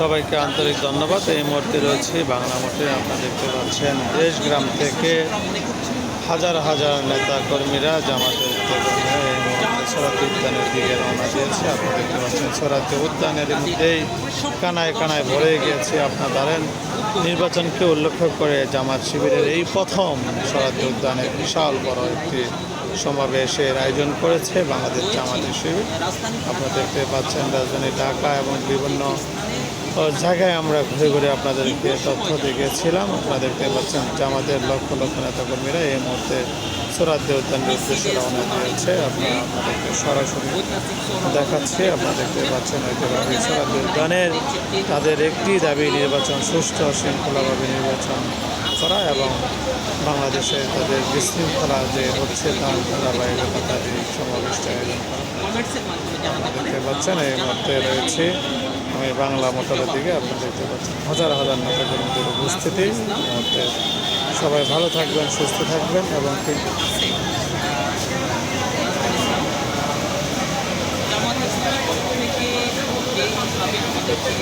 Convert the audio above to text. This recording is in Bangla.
সবাইকে আন্তরিক ধন্যবাদ। এই মুহূর্তে রয়েছে বাংলা মোটে আপনারা দেখতে পাচ্ছেন, দেশ গ্রাম থেকে হাজার হাজার নেতা কর্মীরা জামাতের এই মুহূর্তে সরাতি উদ্যানের দিকে রওনা দিয়েছে। আপনারা দেখতে পাচ্ছেন সরাতি উদ্যানের মধ্যেই কানায় কানায় ভরে গিয়েছে আপনার ধরেন নির্বাচনকে উল্লেখ করে জামাত শিবিরের এই প্রথম সরাতি উদ্যানে বিশাল বড় একটি সমাবেশের আয়োজন করেছে বাংলাদেশ জামাতের শিবির। আপনারা দেখতে পাচ্ছেন, রাজধানী ঢাকা এবং বিভিন্ন জায়গায় আমরা ঘুরে ঘুরে আপনাদেরকে তথ্য দেখিয়েছিলাম আপনারা দেখতে পাচ্ছেন জামাতের লক্ষ লক্ষ নেতাকর্মীরা এই মুহূর্তে সোরাদ্দি উদ্যানের উদ্দেশ্যে রওনা দিয়েছে। আপনারা আপনাদেরকে সরাসরি দেখাচ্ছি। আপনারা দেখতে পাচ্ছেন ঐতিহ্যবাহী সোরাদ্দি উদ্যানের তাদের একটি দাবি, নির্বাচন সুষ্ঠু শৃঙ্খলাভাবে নির্বাচন করা এবং বাংলাদেশে তাদের বিশৃঙ্খলা যে হচ্ছে তার ধারাবাহিকতা তাদের সমাবেশটা আয়োজন করা দেখতে পাচ্ছেন এই মুহূর্তে রয়েছে। আমি বাংলা মোটরের দিকে আপনি দেখতে পাচ্ছেন। হাজার হাজার নেতাকর্মীদের উপস্থিতি। এই মুহূর্তে সবাই ভালো থাকবেন, সুস্থ থাকবেন এবং কি